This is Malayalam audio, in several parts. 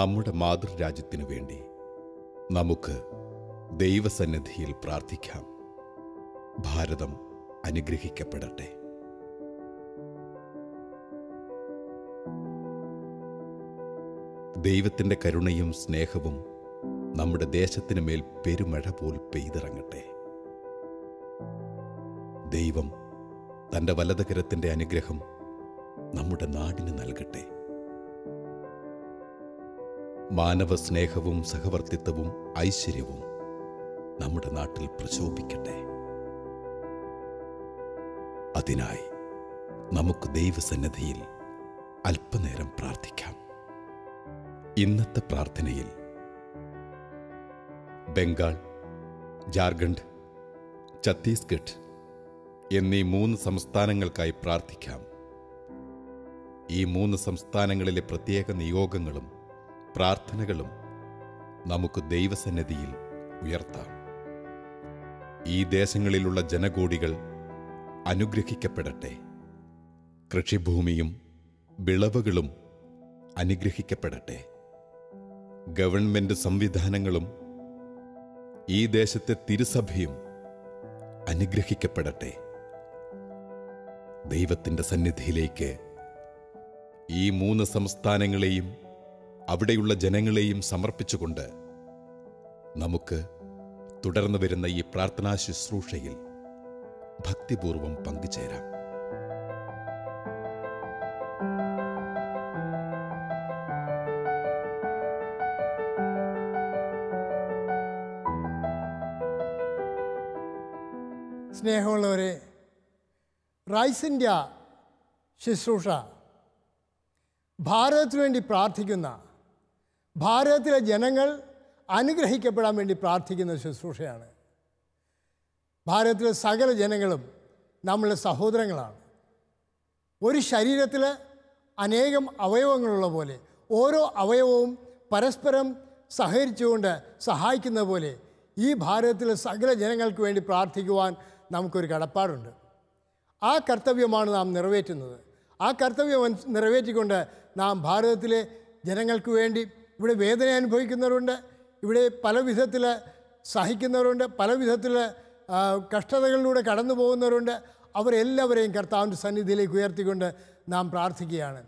നമ്മുടെ മാതൃരാജ്യത്തിനു വേണ്ടി നമുക്ക് ദൈവസന്നിധിയിൽ പ്രാർത്ഥിക്കാം. ഭാരതം അനുഗ്രഹിക്കപ്പെടട്ടെ. ദൈവത്തിന്റെ കരുണയും സ്നേഹവും നമ്മുടെ ദേശത്തിന് മേൽ പെരുമഴ പോൽ പെയ്തിറങ്ങട്ടെ. ദൈവം തന്റെ വലതുകരത്തിന്റെ അനുഗ്രഹം നമ്മുടെ നാടിന് നൽകട്ടെ. മാനവ സ്നേഹവും സഹവർത്തിത്വവും ഐശ്വര്യവും നമ്മുടെ നാട്ടിൽ പ്രശോഭിക്കട്ടെ അതിനായി നമുക്ക് ദൈവസന്നദ്ധിയിൽ അല്പനേരം പ്രാർത്ഥിക്കാം. ഇന്നത്തെ പ്രാർത്ഥനയിൽ ബംഗാൾ ജാർഖണ്ഡ് ഛത്തീസ്ഗഡ് എന്നീ മൂന്ന് സംസ്ഥാനങ്ങൾക്കായി പ്രാർത്ഥിക്കാം. ഈ മൂന്ന് സംസ്ഥാനങ്ങളിലെ പ്രത്യേക നിയോഗങ്ങളും പ്രാർത്ഥനകളും നമുക്ക് ദൈവസന്നിധിയിൽ ഉയർത്താം. ഈ ദേശങ്ങളിലുള്ള ജനകോടികൾ അനുഗ്രഹിക്കപ്പെടട്ടെ. കൃഷിഭൂമിയും വിളവുകളും അനുഗ്രഹിക്കപ്പെടട്ടെ. ഗവൺമെന്റ് സംവിധാനങ്ങളും ഈ ദേശത്തെ തിരുസഭയും അനുഗ്രഹിക്കപ്പെടട്ടെ. ദൈവത്തിന്റെ സന്നിധിയിലേക്ക് ഈ മൂന്ന് സംസ്ഥാനങ്ങളെയും അവിടെയുള്ള ജനങ്ങളെയും സമർപ്പിച്ചുകൊണ്ട് നമുക്ക് തുടർന്നു വരുന്ന ഈ പ്രാർത്ഥനാ ശുശ്രൂഷയിൽ ഭക്തിപൂർവം പങ്കുചേരാം. സ്നേഹമുള്ളവരെ റൈസ് ഇന്ത്യ ശുശ്രൂഷ. ഭാരതത്തിനു വേണ്ടി പ്രാർത്ഥിക്കുന്ന ഭാരതത്തിലെ ജനങ്ങൾ അനുഗ്രഹിക്കപ്പെടാൻ വേണ്ടി പ്രാർത്ഥിക്കുന്ന ശുശ്രൂഷയാണ്. ഭാരതത്തിലെ സകല ജനങ്ങളും നമ്മളുടെ സഹോദരങ്ങളാണ്. ഒരു ശരീരത്തിൽ അനേകം അവയവങ്ങളുള്ള പോലെ ഓരോ അവയവവും പരസ്പരം സഹകരിച്ചുകൊണ്ട് സഹായിക്കുന്ന പോലെ ഈ ഭാരതത്തിലെ സകല ജനങ്ങൾക്ക് വേണ്ടി പ്രാർത്ഥിക്കുവാൻ നമുക്കൊരു കടപ്പാടുണ്ട്. ആ കർത്തവ്യമാണ് നാം നിറവേറ്റുന്നത്. ആ കർത്തവ്യം നിറവേറ്റിക്കൊണ്ട് നാം ഭാരതത്തിലെ ജനങ്ങൾക്ക് വേണ്ടി ഇവിടെ വേദന അനുഭവിക്കുന്നവരുണ്ട്. ഇവിടെ പല വിധത്തിൽ സഹിക്കുന്നവരുണ്ട്. പല വിധത്തിൽ കഷ്ടതകളിലൂടെ കടന്നു പോകുന്നവരുണ്ട്. അവരെല്ലാവരെയും കർത്താവിന്റെ സന്നിധിയിലേക്ക് ഉയർത്തിക്കൊണ്ട് നാം പ്രാർത്ഥിക്കുകയാണ്.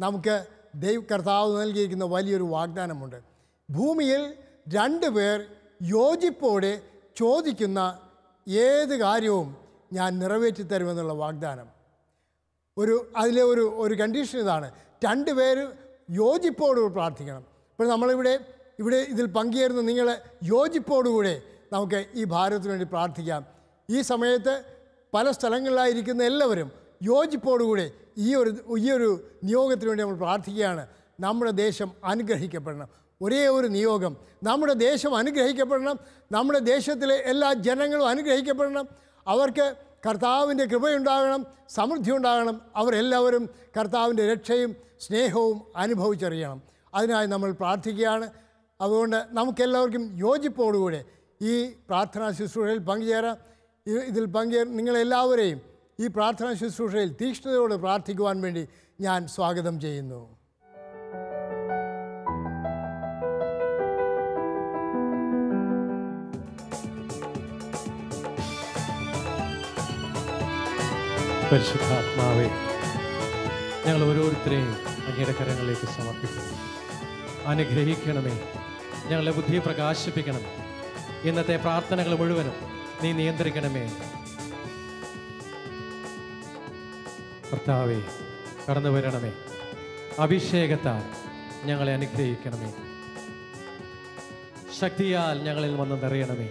നമുക്ക് ദൈവ കർത്താവ് നൽകിയിരിക്കുന്ന വലിയൊരു വാഗ്ദാനമുണ്ട്. ഭൂമിയിൽ രണ്ട് പേർ യോജിപ്പോടെ ചോദിക്കുന്ന ഏത് കാര്യവും ഞാൻ നിറവേറ്റി തരുമെന്നുള്ള വാഗ്ദാനം. ഒരു അതിലെ ഒരു ഒരു കണ്ടീഷൻ ഇതാണ്. രണ്ട് പേര് യോജിപ്പോട് പ്രാർത്ഥിക്കണം. ഇപ്പോൾ നമ്മളിവിടെ ഇവിടെ ഇതിൽ പങ്കുചേരുന്ന നിങ്ങൾ യോജിപ്പോടുകൂടെ നമുക്ക് ഈ ഭാരതത്തിന് വേണ്ടി പ്രാർത്ഥിക്കാം. ഈ സമയത്ത് പല സ്ഥലങ്ങളിലായിരിക്കുന്ന എല്ലാവരും യോജിപ്പോടുകൂടെ ഈ ഒരു ഈ ഒരു നിയോഗത്തിന് വേണ്ടി നമ്മൾ പ്രാർത്ഥിക്കുകയാണ്. നമ്മുടെ ദേശം അനുഗ്രഹിക്കപ്പെടണം. ഒരേ ഒരു നിയോഗം. നമ്മുടെ ദേശം അനുഗ്രഹിക്കപ്പെടണം. നമ്മുടെ ദേശത്തിലെ എല്ലാ ജനങ്ങളും അനുഗ്രഹിക്കപ്പെടണം. അവർക്ക് കർത്താവിന്റെ കൃപയുണ്ടാകണം സമൃദ്ധി ഉണ്ടാകണം. അവരെല്ലാവരും കർത്താവിന്റെ രക്ഷയും സ്നേഹവും അനുഭവിച്ചറിയണം. അതിനായി നമ്മൾ പ്രാർത്ഥിക്കുകയാണ്. അതുകൊണ്ട് നമുക്കെല്ലാവർക്കും യോജിപ്പോടുകൂടെ ഈ പ്രാർത്ഥനാ ശുശ്രൂഷയിൽ പങ്കുചേരാം. ഇതിൽ പങ്കുചേർ നിങ്ങളെല്ലാവരെയും ഈ പ്രാർത്ഥനാ ശുശ്രൂഷയിൽ തീക്ഷ്ണതയോട് പ്രാർത്ഥിക്കുവാൻ വേണ്ടി ഞാൻ സ്വാഗതം ചെയ്യുന്നു. പരിശുദ്ധാത്മാവേ ഞങ്ങൾ ഓരോരുത്തരെയും അങ്ങയുടെ കരങ്ങളിലേക്ക് സമർപ്പിക്കുന്നു. അനുഗ്രഹിക്കണമേ. ഞങ്ങളെ ബുദ്ധി പ്രകാശിപ്പിക്കണം. ഇന്നത്തെ പ്രാർത്ഥനകൾ മുഴുവനും നീ നിയന്ത്രിക്കണമേ. കർത്താവേ കടന്നു വരണമേ. അഭിഷേകത്താൽ ഞങ്ങളെ അനുഗ്രഹിക്കണമേ. ശക്തിയാൽ ഞങ്ങളിൽ വന്ന് നിറയണമേ.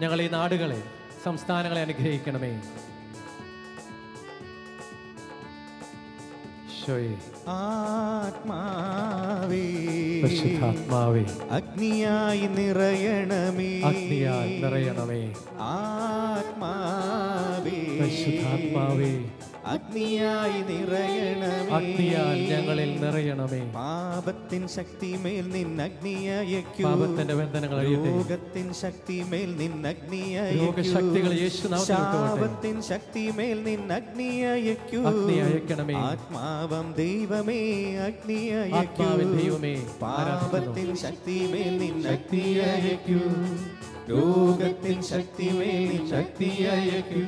ഞങ്ങൾ ഈ നാടുകളെ സംസ്ഥാനങ്ങളെ അനുഗ്രഹിക്കണമേ. ഈശോയെ. ആത്മാവേ പരിശുദ്ധാത്മാവേ. അഗ്നിയായി നിറയണമേ. അഗ്നിയായി നിറയണമേ. ആത്മാവേ പരിശുദ്ധാത്മാവേ. അഗ്നിയായി നിറയണമേ. അഗ്നിയാൽ ഞങ്ങളിൽ നിറയണമേ. പാപത്തിൻ ശക്തിയിൽ നിൻ അഗ്നിയയക്കൂ പാപത്തിന്റെ ബന്ധനങ്ങൾ രോഗത്തിൻ നിൻ അഗ്നിയയക്കൂ യേശുനാമത്തിൽ വിട്ടുപോകട്ടെ. ശാപത്തിൻ ശക്തിമേൽ നിൻ അഗ്നിയയക്കൂ അഗ്നിയയക്കണമേ ആത്മാവം ദൈവമേ അഗ്നിയയക്കൂ ദൈവമേ, പാപത്തിൻ ശക്തിമേൽ നിന്നഗ്നിയയക്കൂ രോഗത്തിൻ നിൻ നിന്നഗ്നിയയക്കൂ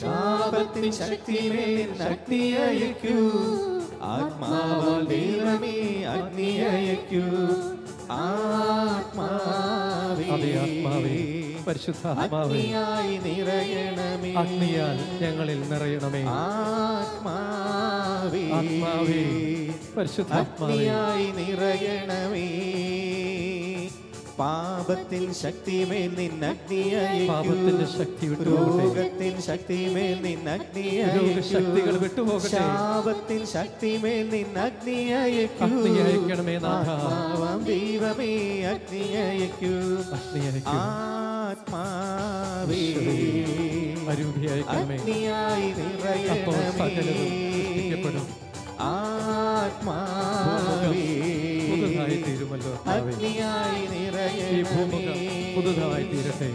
ശാപത്തിൻ ശക്തിമേൽ ശക്തി അയക്കൂ ആത്മാവാൽ ദൈവമേ അഗ്നി അയക്കൂ പരിശുദ്ധാത്മാവേ. അഗ്നിയാൽ ഞങ്ങളിൽ നിറയണമേ. ആത്മാവേ. ആത്മാവേ. പരിശുദ്ധാത്മാവേ. നിറയണമേ. പാപത്തിൻ ശക്തിമേൽ നിന്നഗ്നിയയക്കൂ പാപത്തിന്റെ ശക്തി രോഗത്തിൻ ശക്തിമേൽ നിന്നഗ്നിയയക്കൂ രോഗശക്തികൾ വിട്ടുപോകട്ടെ. ശാപത്തിൻ ശക്തിമേൽ നിന്നഗ്നിയയക്കൂ അഗ്നി അയക്കണമേ നാഥ. ആത്മാവാം ദൈവമേ അഗ്നിയയക്കൂ ആത്മാവേ അരൂപി അയക്കണമേ. അഗ്നിയായി നിറയണമേ. ആത്മാവേ തീരുമല്ലോ. അഗ്നിയായി ഈ ഭൂമുഖം പുതുതായി തീരട്ടെ.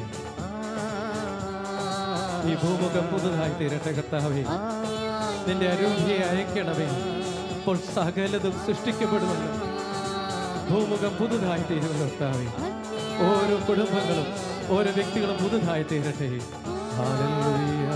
ഈ ഭൂമുഖം പുതുതായി തീരട്ടെ കർത്താവേ. നിന്റെ അരൂപിയെ അയക്കണമേ. അപ്പോൾ സകലതും സൃഷ്ടിക്കപ്പെടുമല്ലോ. ഭൂമുഖം പുതുതായി തീരുമല്ലോ കർത്താവേ. ഓരോ കുടുംബങ്ങളും ഓരോ വ്യക്തികളും പുതുതായി തീരട്ടെ. ഹല്ലേലൂയ,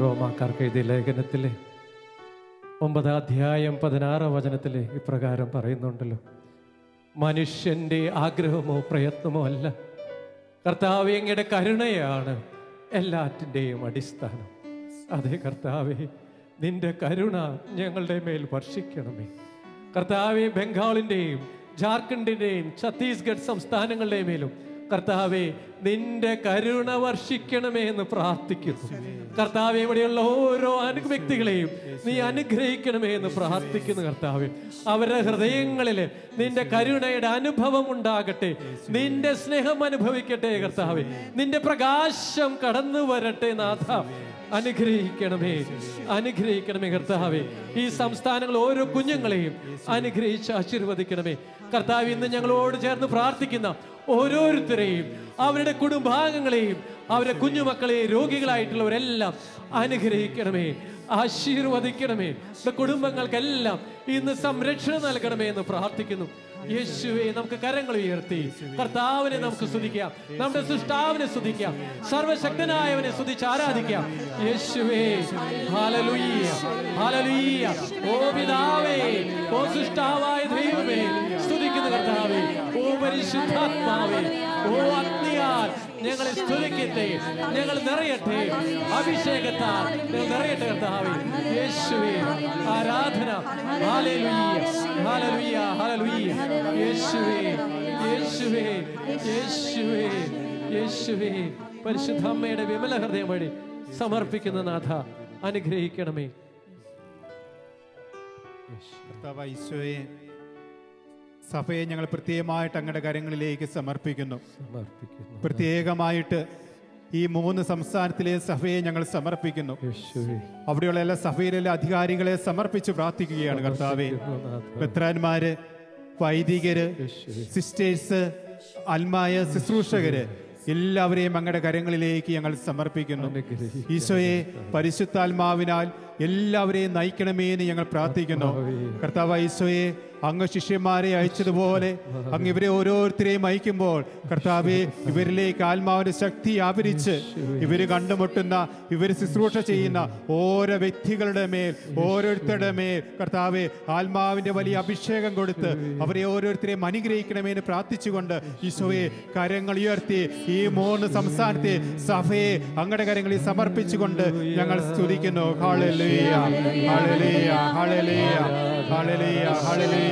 റോമാക്കാർക്ക് എഴുതിയ ലേഖനത്തിലെ ഒമ്പതാം അധ്യായം പതിനാറാം വചനത്തിലെ ഇപ്രകാരം പറയുന്നുണ്ടല്ലോ. മനുഷ്യന്റെ ആഗ്രഹമോ പ്രയത്നമോ അല്ല. കർത്താവ് അങ്ങയുടെ കരുണയാണ് എല്ലാറ്റിന്റെയും അടിസ്ഥാനം. അതെ കർത്താവെ നിന്റെ കരുണ ഞങ്ങളുടെ മേൽ വർഷിക്കണമേ. കർത്താവെ ബംഗാളിന്റെയും ജാർഖണ്ഡിന്റെയും ഛത്തീസ്ഗഡ് സംസ്ഥാനങ്ങളുടെ മേലും കർത്താവെ നിന്റെ കരുണ വർഷിക്കണമേ എന്ന് പ്രാർത്ഥിക്കുന്നു. കർത്താവെ ഇവിടെയുള്ള ഓരോ വ്യക്തികളെയും നീ അനുഗ്രഹിക്കണമേ എന്ന് പ്രാർത്ഥിക്കുന്നു കർത്താവെ. അവരുടെ ഹൃദയങ്ങളിൽ നിന്റെ കരുണയുടെ അനുഭവം ഉണ്ടാകട്ടെ. നിന്റെ സ്നേഹം അനുഭവിക്കട്ടെ കർത്താവെ. നിന്റെ പ്രകാശം കടന്നു വരട്ടെ നാഥ. അനുഗ്രഹിക്കണമേ. അനുഗ്രഹിക്കണമേ കർത്താവെ. ഈ സംസ്ഥാനങ്ങൾ ഓരോ കുഞ്ഞുങ്ങളെയും അനുഗ്രഹിച്ച് ആശീർവദിക്കണമേ. കർത്താവ് ഇന്ന് ഞങ്ങളോട് ചേർന്ന് പ്രാർത്ഥിക്കുന്ന ഓരോരുത്തരെയും അവരുടെ കുടുംബാംഗങ്ങളെയും അവരുടെ കുഞ്ഞുമക്കളെയും രോഗികളായിട്ടുള്ളവരെല്ലാം അനുഗ്രഹിക്കണമേ ആശീർവദിക്കണമേ. കുടുംബങ്ങൾക്കെല്ലാം ഇന്ന് സംരക്ഷണം നൽകണമേ എന്ന് പ്രാർത്ഥിക്കുന്നു. യേശുവെ നമുക്ക് കരങ്ങൾ ഉയർത്തി. കർത്താവിനെ നമുക്ക് സ്തുതിക്കാം. നമ്മുടെ സൃഷ്ടാവിനെ സ്തുതിക്കാം. സർവശക്തനായവനെ സ്തുതിച്ച് ആരാധിക്കാം. യേശുവേ ഹാലലുയ്യ ഹാലലുയ്യ ഓ പിതാവേ ഓ സൃഷ്ടാവായ ദൈവമേ പരിശുദ്ധാത്മാവേ ഓ അഗ്നിയാൽ ഞങ്ങളെ സ്തുതിക്കട്ടെ. ഞങ്ങൾ നിറയട്ടെ. അഭിഷേകത്താൽ ഞങ്ങൾ നിറയട്ടെ കർത്താവേ. യേശുവേ ആരാധന. ഹാലലുയ്യ ഹാലലുയ്യ ഹാലലുയ്യ യേശുവേ യേശുവേ യേശുവേ യേശുവേ. പരിശുദ്ധ അമ്മയുടെ വിമല ഹൃദയം വഴി സമർപ്പിക്കുന്ന നാഥ അനുഗ്രഹിക്കണമേ. കർത്താവ് ഈശോയെ സഭയെ ഞങ്ങൾ പ്രത്യേകമായിട്ട് അങ്ങയുടെ കരങ്ങളിലേക്ക് സമർപ്പിക്കുന്നു. പ്രത്യേകമായിട്ട് ഈ മൂന്ന് സംസ്ഥാനത്തിലെ സഭയെ ഞങ്ങൾ സമർപ്പിക്കുന്നു. അവിടെയുള്ള എല്ലാ സഭയിലെ അധികാരികളെ സമർപ്പിച്ച് പ്രാർത്ഥിക്കുകയാണ് കർത്താവെ. ബത്രാന്മാര് വൈദികര് സിസ്റ്റേഴ്സ് അൽമായ ശുശ്രൂഷകര് എല്ലാവരെയും അങ്ങയുടെ കരങ്ങളിലേക്ക് ഞങ്ങൾ സമർപ്പിക്കുന്നു. ഈശോയെ പരിശുദ്ധാത്മാവിനാൽ എല്ലാവരെയും നയിക്കണമേ എന്ന് ഞങ്ങൾ പ്രാർത്ഥിക്കുന്നു. കർത്താവ്. ഈശോയെ അങ്ങ് ശിഷ്യന്മാരെ അയച്ചതുപോലെ അങ്ങ് ഇവരെ ഓരോരുത്തരെയും അയക്കുമ്പോൾ കർത്താവെ ഇവരിലേക്ക് ആത്മാവിന്റെ ശക്തി ആവരിച്ച് ഇവർ കണ്ടുമുട്ടുന്ന ഇവർ ശുശ്രൂഷ ചെയ്യുന്ന ഓരോ വ്യക്തികളുടെ മേൽ ഓരോരുത്തരുടെ മേൽ കർത്താവെ ആത്മാവിന്റെ വലിയ അഭിഷേകം കൊടുത്ത് അവരെ ഓരോരുത്തരെയും അനുഗ്രഹിക്കണമെന്ന് പ്രാർത്ഥിച്ചുകൊണ്ട് ഈശോയെ കരങ്ങൾ ഉയർത്തി ഈ മൂന്ന് സംസ്ഥാനത്തെ സഭയെ അങ്ങടെ കരങ്ങളിൽ സമർപ്പിച്ചുകൊണ്ട് ഞങ്ങൾ സ്തുതിക്കുന്നു. ഹളലിയ ഹളലിയ ഹളലിയ ഹളലിയ ഹാളലേയ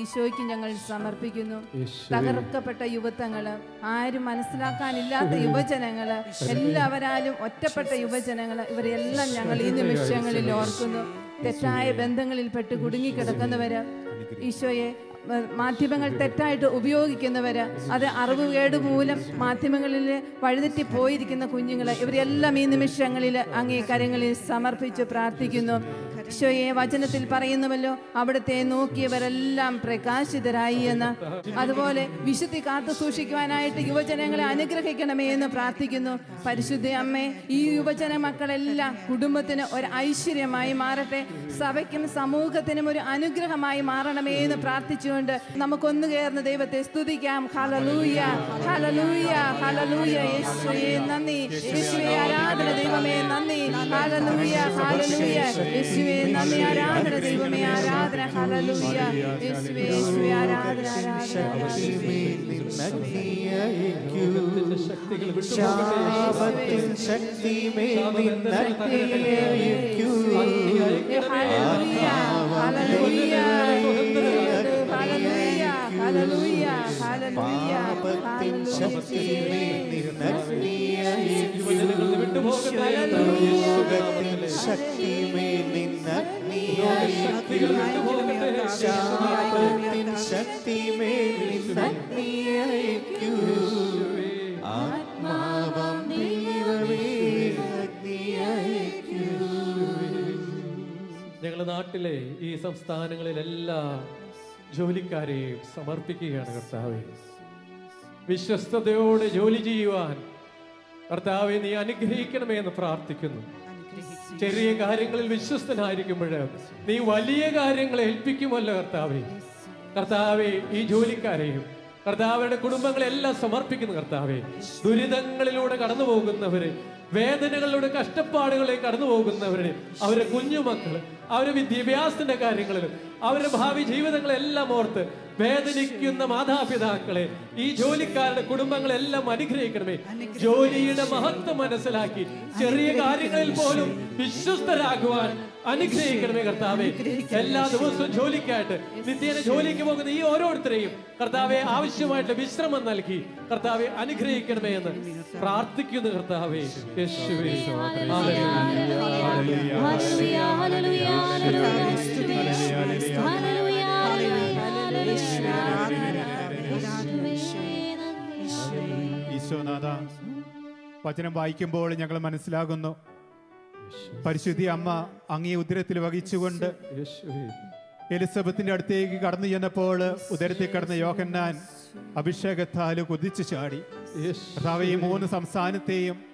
ഈശോയ്ക്ക് ഞങ്ങൾ സമർപ്പിക്കുന്നു. തകർക്കപ്പെട്ട യുവത്വങ്ങൾ ആരും മനസ്സിലാക്കാനില്ലാത്ത യുവജനങ്ങൾ എല്ലാവരാലും ഒറ്റപ്പെട്ട യുവജനങ്ങൾ ഇവരെല്ലാം ഞങ്ങൾ ഈ നിമിഷങ്ങളിൽ ഓർക്കുന്നു. തെറ്റായ ബന്ധങ്ങളിൽ പെട്ട് കുടുങ്ങിക്കിടക്കുന്നവര് ഈശോയെ. മാധ്യമങ്ങൾ തെറ്റായിട്ട് ഉപയോഗിക്കുന്നവര് അത് അറിവ് കേട് മൂലം മാധ്യമങ്ങളിൽ വഴിതെറ്റി പോയിരിക്കുന്ന കുഞ്ഞുങ്ങൾ ഇവരെല്ലാം ഈ നിമിഷങ്ങളിൽ അങ്ങേ കരങ്ങളിൽ സമർപ്പിച്ച് പ്രാർത്ഥിക്കുന്നു. ഈശോയെ വചനത്തിൽ പറയുന്നുവല്ലോ അവിടുത്തെ നോക്കിയവരെല്ലാം പ്രകാശിതരായി എന്ന്. അതുപോലെ വിശുദ്ധി കാത്തു സൂക്ഷിക്കുവാനായിട്ട് യുവജനങ്ങളെ അനുഗ്രഹിക്കണമേ എന്ന് പ്രാർത്ഥിക്കുന്നു. പരിശുദ്ധ അമ്മേ ഈ യുവജന മക്കളെല്ലാം കുടുംബത്തിന് ഒരു ഐശ്വര്യമായി മാറട്ടെ. സഭയ്ക്കും സമൂഹത്തിനും ഒരു അനുഗ്രഹമായി മാറണമേ എന്ന് പ്രാർത്ഥിച്ചുകൊണ്ട് നമുക്കൊന്നു കയറുന്ന ദൈവത്തെ സ്തുതിക്കാം. ഹലലൂയ ഹലലൂയ ഹലലൂയ യേശുവേ നന്ദി. യേശുവേ ആരാധന ദൈവമേ നന്ദി. ഹലലൂയ ഹലലൂയ യേശുവേ നന്ദി ആരാധന ദൈവമേ ആരാധന ഹല്ലേലൂയ യേശുവേ യേശുവേ ആരാധന ശാപത്തിൻ ശക്തി പാപത്തിൻ ശക്തി വിട്ടുപോകുന്ന ശക്തി മേൽ അഗ്നിയയക്കൂ. ഞങ്ങളുടെ നാട്ടിലെ ഈ സംസ്ഥാനങ്ങളിലെല്ലാ ജോലിക്കാരെയും സമർപ്പിക്കുകയാണ് കർത്താവെ വിശ്വസ്തയോടെ ജോലി ചെയ്യുവാൻ കർത്താവെ നീ അനുഗ്രഹിക്കണമേ എന്ന് പ്രാർത്ഥിക്കുന്നു ചെറിയ കാര്യങ്ങളിൽ വിശ്വസ്തനായിരിക്കുമ്പോൾ നീ വലിയ കാര്യങ്ങളെ ഏൽപ്പിക്കുമല്ലോ കർത്താവെ. കർത്താവെ ഈ ജോലിക്കാരെയും കർത്താവയുടെ കുടുംബങ്ങളെല്ലാം സമർപ്പിക്കുന്നു കർത്താവെ. ദുരിതങ്ങളിലൂടെ കടന്നു പോകുന്നവര് വേദനകളിലൂടെ കഷ്ടപ്പാടുകളെ കടന്നു പോകുന്നവരുടെ അവരെ കുഞ്ഞുമക്കൾ അവരുടെ വിദ്യാഭ്യാസത്തിന്റെ കാര്യങ്ങളിലും അവരുടെ ഭാവി ജീവിതങ്ങളെല്ലാം ഓർത്ത് വേദനിക്കുന്ന മാതാപിതാക്കളെ ഈ ജോലിക്കാരുടെ കുടുംബങ്ങളെല്ലാം അനുഗ്രഹിക്കണമേ ജോലിയുടെ മഹത്വം മനസ്സിലാക്കി ചെറിയ കാര്യങ്ങളിൽ പോലും വിശ്വസ്തരാകുവാൻ അനുഗ്രഹിക്കണമേ കർത്താവെ എല്ലാ ദിവസവും ജോലിക്കായിട്ട് നിത്യേന ജോലിക്ക് പോകുന്ന ഈ ഓരോരുത്തരെയും കർത്താവെ ആവശ്യമായിട്ട് വിശ്രമം നൽകി കർത്താവെ അനുഗ്രഹിക്കണമേ എന്ന് പ്രാർത്ഥിക്കുന്നു കർത്താവെ യേശുവേ ഹല്ലേലൂയ. വചനം വായിക്കുമ്പോൾ ഞങ്ങൾ മനസ്സിലാകുന്നു. പരിശുദ്ധി അമ്മ അങ്ങേ ഉദരത്തിൽ വഹിച്ചുകൊണ്ട് എലിസബത്തിന്റെ അടുത്തേക്ക് കടന്നു ചെന്നപ്പോൾ ഉദരത്തിൽ കടന്ന യോഹന്നാൻ അഭിഷേകത്താൽ കുതിച്ചു ചാടി. കർത്താവേ, ഈ മൂന്ന് സംസ്ഥാനത്തെയും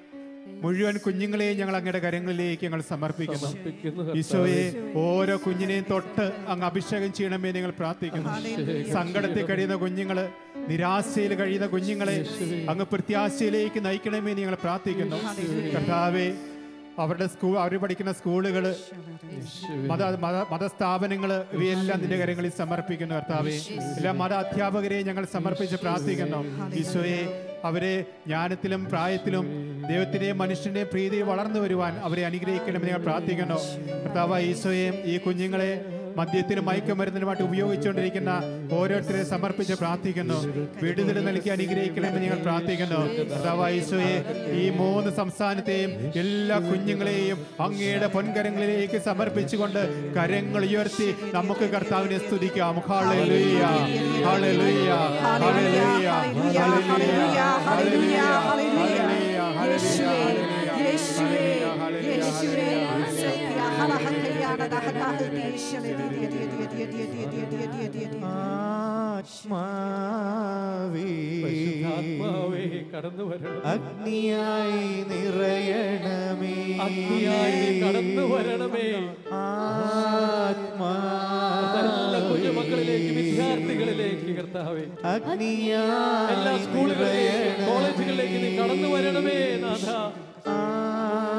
മുഴുവൻ കുഞ്ഞുങ്ങളെയും ഞങ്ങൾ അങ്ങയുടെ കരങ്ങളിലേക്ക് ഞങ്ങൾ സമർപ്പിക്കുന്നു. ഈശോയെ ഓരോ കുഞ്ഞിനെയും തൊട്ട് അങ്ങ് അഭിഷേകം ചെയ്യണമേ ഞങ്ങൾ പ്രാർത്ഥിക്കുന്നു. സങ്കടത്തിൽ കഴിയുന്ന കുഞ്ഞുങ്ങൾ നിരാശയിൽ കഴിയുന്ന കുഞ്ഞുങ്ങളെ അങ്ങ് പ്രത്യാശയിലേക്ക് നയിക്കണമേ ഞങ്ങൾ പ്രാർത്ഥിക്കുന്നു. കർത്താവെ അവരുടെ സ്കൂൾ അവർ പഠിക്കുന്ന സ്കൂളുകൾ മത മത മതസ്ഥാപനങ്ങൾ ഇവയെല്ലാം നിന്റെ കരങ്ങളിൽ സമർപ്പിക്കുന്നു കർത്താവേ. എല്ലാ മത അധ്യാപകരെയും ഞങ്ങൾ സമർപ്പിച്ച് പ്രാർത്ഥിക്കുന്നു. ഈശോയെ അവരെ ജ്ഞാനത്തിലും പ്രായത്തിലും ദൈവത്തിന്റെയും മനുഷ്യന്റെയും പ്രീതി വളർന്നു വരുവാൻ അവരെ അനുഗ്രഹിക്കണമെന്ന് ഞങ്ങൾ പ്രാർത്ഥിക്കുന്നു. കർത്താവ് ഈശോയെയും ഈ കുഞ്ഞുങ്ങളെ മദ്യത്തിനും മയക്കുമരുന്നിനുമായിട്ട് ഉപയോഗിച്ചുകൊണ്ടിരിക്കുന്ന ഓരോരുത്തരെ സമർപ്പിച്ച് പ്രാർത്ഥിക്കുന്നു. വിടുതൽ നൽകി അനുഗ്രഹിക്കണമെന്ന് ഞങ്ങൾ പ്രാർത്ഥിക്കുന്നു. കർത്താവ് ഈശോയെ ഈ മൂന്ന് സംസ്ഥാനത്തെയും എല്ലാ കുഞ്ഞുങ്ങളെയും അങ്ങയുടെ പൊൻകരങ്ങളിലേക്ക് സമർപ്പിച്ചുകൊണ്ട് കരങ്ങൾ ഉയർത്തി നമുക്ക് കർത്താവിനെ സ്തുതിക്കാം. Hallelujah. Hallelujah hallelujah hallelujah hallelujah hallelujah hallelujah ആത്മാവേ പരിശുദ്ധാത്മാവേ കടന്നു വരണം അഗ്നിയായി നിറയണമേ. അഗ്നിയായി കടന്നു വരണമേ. എല്ലാ കുഞ്ഞുമക്കളിലേക്ക് വിദ്യാർത്ഥികളിലേക്ക് കർത്താവേ. എല്ലാ അഗ്നിയായി സ്കൂളുകളിലേക്ക് കോളേജുകളിലേക്ക് നീ കടന്നു വരണമേ നാഥ.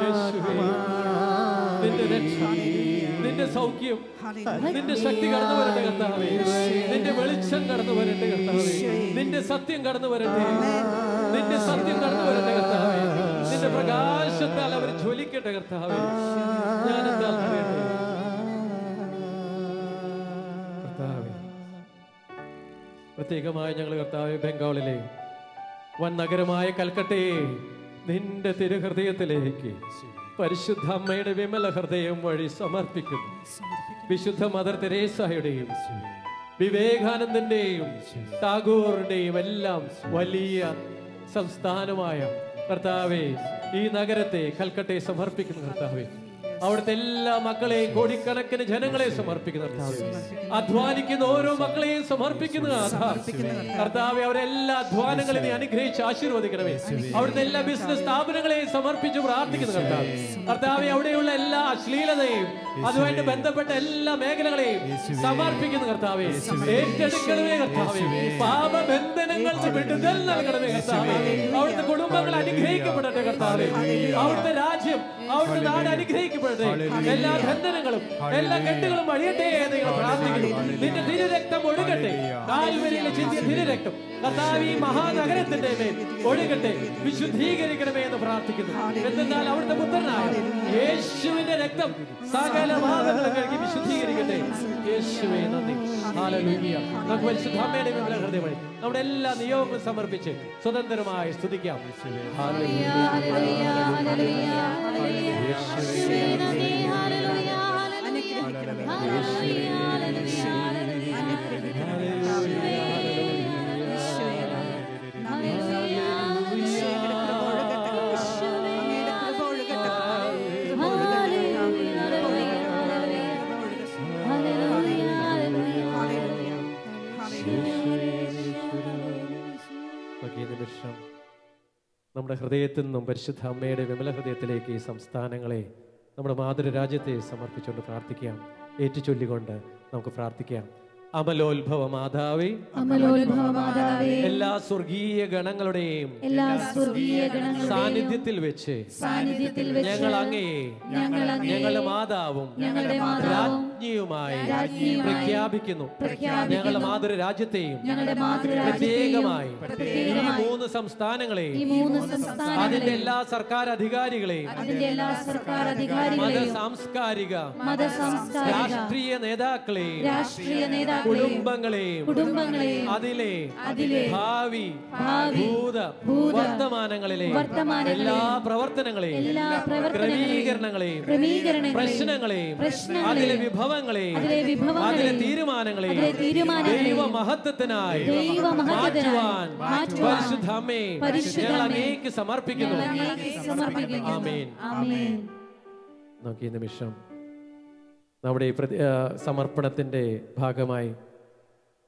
യേശുവേ. നിന്റെ സൗഖ്യം നിന്റെ ശക്തി കടന്നു വരട്ടെ കർത്താവേ. നിന്റെ വെളിച്ചം കടന്നു വരട്ടെ കർത്താവേ. നിന്റെ സത്യം കടന്നു വരട്ടെ. നിന്റെ സത്യം കടന്നു വരട്ടെ കർത്താവേ. നിന്റെ പ്രകാശത്താൽ അവർ ജ്വലിക്കട്ടെ കർത്താവേ. ഞാൻ കർത്താവേ പ്രത്യേകമായി ഞങ്ങൾ കർത്താവ് ബംഗാളിലെ വൻ നഗരമായ കൽക്കട്ടയെ നിന്റെ തിരുഹൃദയത്തിലേക്ക് പരിശുദ്ധ അമ്മയുടെ വിമല ഹൃദയം വഴി സമർപ്പിക്കുന്നു. വിശുദ്ധ മദർ തെരേസയുടെയും വിവേകാനന്ദന്റെയും ടാഗോറിന്റെയും എല്ലാം വലിയ സംസ്ഥാനമായ കർത്താവെ ഈ നഗരത്തെ കൽക്കട്ടയെ സമർപ്പിക്കുന്നു കർത്താവെ. അവിടുത്തെ എല്ലാ മക്കളെയും കോടിക്കണക്കിന് ജനങ്ങളെ സമർപ്പിക്കുന്ന കർത്താവേ അധ്വാനിക്കുന്ന ഓരോ മക്കളെയും സമർപ്പിക്കുന്ന കർത്താവെ അവരെല്ലാ അധ്വാനങ്ങളെ നീ അനുഗ്രഹിച്ച് ആശീർവദിക്കണമേ അവിടുത്തെ എല്ലാ ബിസിനസ് സ്ഥാപനങ്ങളെയും സമർപ്പിച്ച് പ്രാർത്ഥിക്കുന്നു കർത്താവ് കർത്താവെ അവിടെയുള്ള എല്ലാ അശ്ലീലതയും അതുമായിട്ട് ബന്ധപ്പെട്ട എല്ലാ മേഖലകളെയും സമർപ്പിക്കുന്നു കർത്താവെ ഏറ്റെടുക്കണമേ കർത്താവെ പാപബന്ധനങ്ങൾ വിടുതൽ നൽകണമേ കർത്താവെ അവിടുത്തെ കുടുംബങ്ങൾ അനുഗ്രഹിക്കപ്പെടട്ടെ കർത്താവെ അവിടുത്തെ രാജ്യം അവിടുത്തെ നാട് അനുഗ്രഹിക്കപ്പെടട്ടെ എല്ലാ ബന്ധനങ്ങളും എല്ലാ കെട്ടുകളും അഴിയട്ടെ എന്ന് ഞങ്ങൾ പ്രാർത്ഥിക്കുന്നു. നിന്റെ തിരുരക്തം ഒഴുകട്ടെ. കാൽവരിയിലെ ചിന്തിയ തിരുരക്തം കർത്താവ് ഈ മഹാനഗരത്തിന്റെ മേൽ ഒഴുകട്ടെ. വിശുദ്ധീകരിക്കണമേ എന്ന് പ്രാർത്ഥിക്കുന്നു. എന്തെന്നാൽ അവിടുത്തെ പുത്രനായ യേശുവിന്റെ രക്തം സകല പാപങ്ങളും കഴുകി വിശുദ്ധീകരിക്കട്ടെ. യേശുവേ നന്ദി. നമുക്ക് പരിശുദ്ധമ്മയുടെ വിമല ഹൃദയം വഴി നമ്മുടെ എല്ലാ നിയോഗങ്ങളും സമർപ്പിച്ച് സ്വതന്ത്രമായി സ്തുതിക്കാം. ഹാലലൂയ നമ്മുടെ ഹൃദയത്തിൽ നിന്നും പരിശുദ്ധ അമ്മയുടെ വിമല ഹൃദയത്തിലേക്ക് ഈ സംസ്ഥാനങ്ങളെ നമ്മുടെ മാതൃരാജ്യത്തെ സമർപ്പിച്ചുകൊണ്ട് പ്രാർത്ഥിക്കാം. ഏറ്റുചൊല്ലിക്കൊണ്ട് നമുക്ക് പ്രാർത്ഥിക്കാം. അമലോത്ഭവ മാതാവേ അമലോത്ഭവ മാതാവേ എല്ലാ സ്വർഗീയ ഗണങ്ങളുടെയും എല്ലാ സ്വർഗീയ സാന്നിധ്യത്തിൽ വെച്ച് സാന്നിധ്യത്തിൽ വെച്ച് ഞങ്ങൾ അങ്ങയെ ഞങ്ങൾ അങ്ങയെ ഞങ്ങളുടെ മാതാവും ഞങ്ങളുടെ മാതാവും രാജ്ഞിയുമായി പ്രഖ്യാപിക്കുന്നു. ഞങ്ങളുടെ മാതൃ രാജ്യത്തെയും പ്രത്യേകമായി ഈ മൂന്ന് സംസ്ഥാനങ്ങളെയും അതിന്റെ എല്ലാ സർക്കാർ അധികാരികളെയും മത സാംസ്കാരിക രാഷ്ട്രീയ നേതാക്കളെയും കുടുംബങ്ങളെയും അതിലെ ഭാവി ഭൂത വർത്തമാനങ്ങളിലെ എല്ലാ പ്രവർത്തനങ്ങളെയും ക്രമീകരണങ്ങളെയും പ്രശ്നങ്ങളെയും അതിലെ വിഭവങ്ങളെയും അതിലെ വിഭവങ്ങളെയും അതിലെ തീരുമാനങ്ങളെ ദൈവ മഹത്വത്തിനായി ദൈവ മഹത്വത്തിനായി മാറ്റുവാൻ മാറ്റുവാൻ പരിശുദ്ധ അമ്മേ ഞങ്ങൾ അങ്ങേക്ക് സമർപ്പിക്കുന്നു. ആമേൻ. ആമേൻ. നിമിഷം. നമ്മുടെ ഈ പ്രതി സമർപ്പണത്തിന്റെ ഭാഗമായി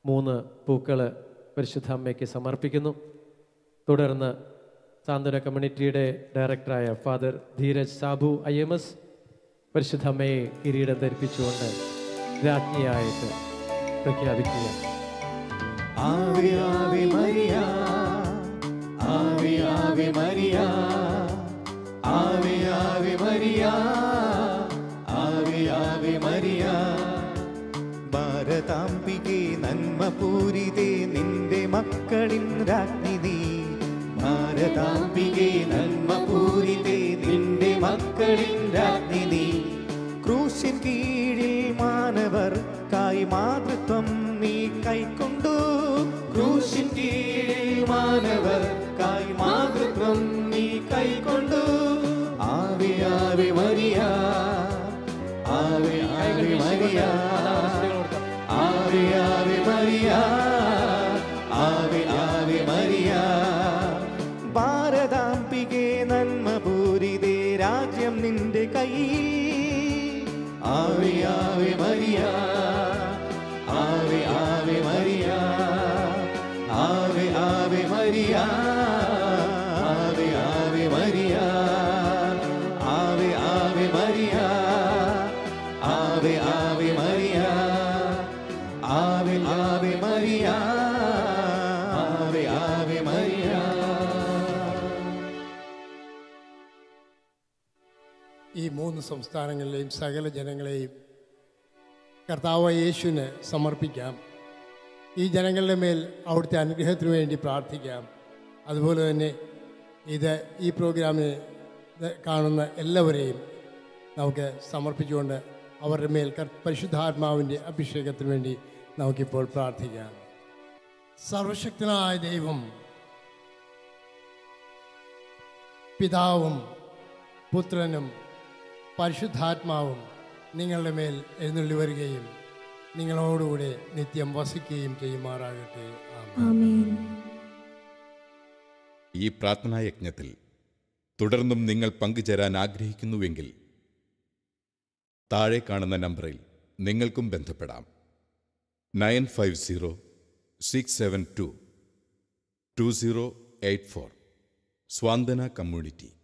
മൂന്ന് പൂക്കൾ പരിശുദ്ധ അമ്മയ്ക്ക് സമർപ്പിക്കുന്നു. തുടർന്ന് സാന്ത്വന കമ്മ്യൂണിറ്റിയുടെ ഡയറക്ടറായ father Dheeraj Sabu I M S പരിശുദ്ധ അമ്മയെ കിരീടം ധരിപ്പിച്ചുകൊണ്ട് രാജ്ഞിയായിട്ട് പ്രഖ്യാപിക്കുക. ആവി ആവി മരിയ ആവി ആവി മരിയ ആവി ആവി മരിയ ആവി ആവി മരിയ. ഭാരതാംബികെ നന്മ പൂരിതേ നിന്റെ മക്കളിൻ രാജ്ഞി നീ ഭാരതാംബികെ നന്മ പൂരിതേ നിന്റെ മക്കളിൻ രാജ്ഞി നീ ക്രൂശിൻ കീഴിൽ മാനവർ നീ കൈക്കൊണ്ടു. ക്രൂശിൻ കീഴിൽ മാനവർക്കായി മാതൃത്വം നീ കൈക്കൊണ്ടു. ആവി ആവി മരിയ ആവി ആവി മരിയ ആവി ആവി മരിയ ആവി ആവി മരിയ. ഭാരതാംബികെ നന്മ രാജ്യം നിന്റെ കൈ ആവി ആവി മരിയ. മൂന്ന് സംസ്ഥാനങ്ങളിലെയും സകല ജനങ്ങളെയും കർത്താവ് യേശുവിന് സമർപ്പിക്കാം. ഈ ജനങ്ങളുടെ മേൽ അവിടുത്തെ അനുഗ്രഹത്തിന് വേണ്ടി പ്രാർത്ഥിക്കാം. അതുപോലെ തന്നെ ഇത് ഈ പ്രോഗ്രാമിൽ കാണുന്ന എല്ലാവരെയും നമുക്ക് സമർപ്പിച്ചുകൊണ്ട് അവരുടെ മേൽ പരിശുദ്ധാത്മാവിന്റെ അഭിഷേകത്തിന് വേണ്ടി നമുക്കിപ്പോൾ പ്രാർത്ഥിക്കാം. സർവശക്തനായ ദൈവം പിതാവും പുത്രനും പരിശുദ്ധാത്മാവും നിങ്ങളുടെ മേൽ എഴുന്നള്ളി വരികയും നിങ്ങളോടുകൂടെ നിത്യം വസിക്കുകയും ചെയ്യുമാറാകട്ടെ. ആമേൻ. പ്രാർത്ഥനാ ഈ പ്രാർത്ഥനായജ്ഞത്തിൽ തുടർന്നും നിങ്ങൾ പങ്കുചേരാൻ ആഗ്രഹിക്കുന്നുവെങ്കിൽ താഴെ കാണുന്ന നമ്പറിൽ നിങ്ങൾക്കും ബന്ധപ്പെടാം. Nine five zero six seven two two zero eight four Swanthana community.